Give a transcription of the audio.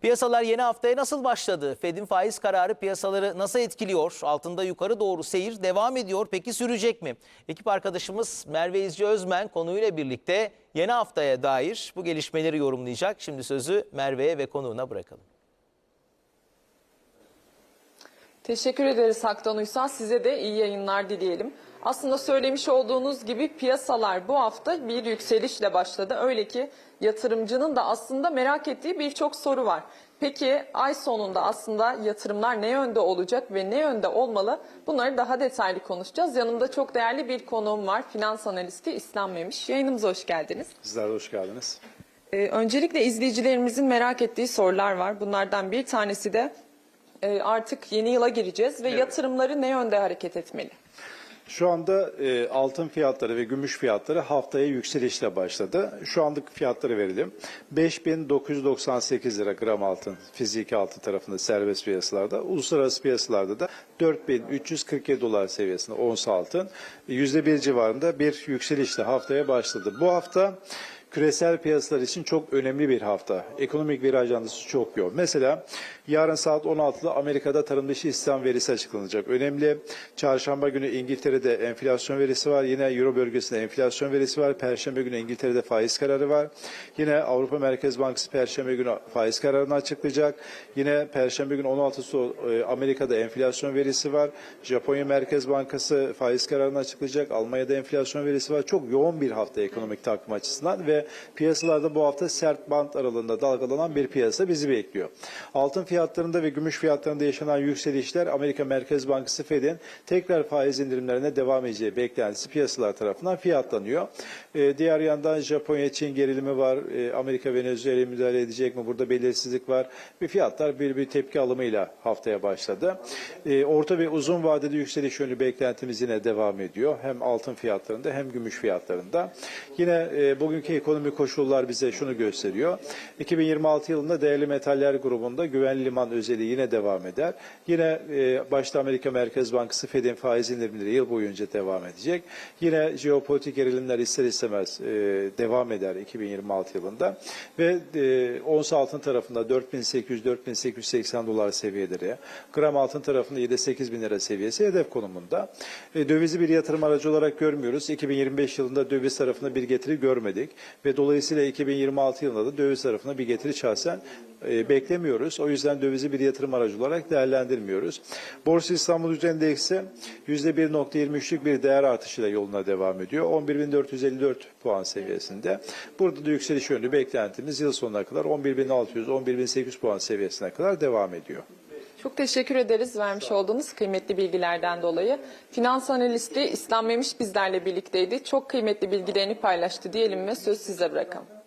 Piyasalar yeni haftaya nasıl başladı? Fed'in faiz kararı piyasaları nasıl etkiliyor? Altında yukarı doğru seyir devam ediyor. Peki sürecek mi? Ekip arkadaşımız Merve İzci Özmen konuyla birlikte yeni haftaya dair bu gelişmeleri yorumlayacak. Şimdi sözü Merve'ye ve konuğuna bırakalım. Teşekkür ederiz Haktan Uysal. Size de iyi yayınlar dileyelim. Aslında söylemiş olduğunuz gibi piyasalar bu hafta bir yükselişle başladı. Öyle ki yatırımcının da aslında merak ettiği birçok soru var. Peki ay sonunda aslında yatırımlar ne yönde olacak ve ne yönde olmalı? Bunları daha detaylı konuşacağız. Yanımda çok değerli bir konuğum var. Finans analisti İslam Memiş. Yayınımıza hoş geldiniz. Sizler de hoş geldiniz. Ee, öncelikle izleyicilerimizin merak ettiği sorular var. Bunlardan bir tanesi de e, artık yeni yıla gireceğiz ve yatırımları ne yönde hareket etmeli? Şu anda e, altın fiyatları ve gümüş fiyatları haftaya yükselişle başladı. Şu anlık fiyatları verelim. 5998 lira gram altın fiziki altın tarafında serbest piyasalarda. Uluslararası piyasalarda da 4347 dolar seviyesinde ons altın. %1 civarında bir yükselişle haftaya başladı. Bu hafta küresel piyasalar için çok önemli bir hafta. Ekonomik veri ajandası çok yoğun. Mesela yarın saat 16'da Amerika'da tarım dışı istihdam verisi açıklanacak. Önemli. Çarşamba günü İngiltere'de enflasyon verisi var. Yine Euro bölgesinde enflasyon verisi var. Perşembe günü İngiltere'de faiz kararı var. Yine Avrupa Merkez Bankası Perşembe günü faiz kararını açıklayacak. Yine Perşembe günü 16'sı e, Amerika'da enflasyon verisi var. Japonya Merkez Bankası faiz kararını açıklayacak. Almanya'da enflasyon verisi var. Çok yoğun bir hafta ekonomik takvim açısından ve piyasalarda bu hafta sert bant aralığında dalgalanan bir piyasa bizi bekliyor. Altın fiyatlarında ve gümüş fiyatlarında yaşanan yükselişler Amerika Merkez Bankası Fed'in tekrar faiz indirimlerine devam edeceği beklentisi piyasalar tarafından fiyatlanıyor. Ee, diğer yandan Japonya-Çin gerilimi var. Ee, Amerika Venezuela'ya müdahale edecek mi? Burada belirsizlik var. Ve fiyatlar bir bir tepki alımıyla haftaya başladı. Ee, orta ve uzun vadede yükseliş yönlü beklentimiz yine devam ediyor. Hem altın fiyatlarında hem gümüş fiyatlarında. Yine e, bugünkü ekonomi koşullar bize şunu gösteriyor. 2026 yılında değerli metaller grubunda güvenli liman özelliği yine devam eder. Yine e, başta Amerika Merkez Bankası Fed'in faiz indirimleri yıl boyunca devam edecek. Yine jeopolitik gerilimler ister istemez e, devam eder 2026 yılında. Ve e, ons altın tarafında 4800-4880 dolar seviyeleri, gram altın tarafında 7-8 bin lira seviyesi hedef konumunda. E, dövizi bir yatırım aracı olarak görmüyoruz. 2025 yılında döviz tarafında bir getiri görmedik ve dolayısıyla 2026 yılında da döviz tarafına bir getiri şahsen e, beklemiyoruz. O yüzden dövizi bir yatırım aracı olarak değerlendirmiyoruz. Borsa İstanbul Endeksi %1.23'lük bir değer artışıyla yoluna devam ediyor. 11.454 puan seviyesinde. Burada da yükseliş yönlü beklentimiz yıl sonuna kadar 11.600, 11.800 puan seviyesine kadar devam ediyor. Çok teşekkür ederiz vermiş olduğunuz kıymetli bilgilerden dolayı. Finans analisti İslam Memiş bizlerle birlikteydi. Çok kıymetli bilgilerini paylaştı diyelim ve söz size bırakalım.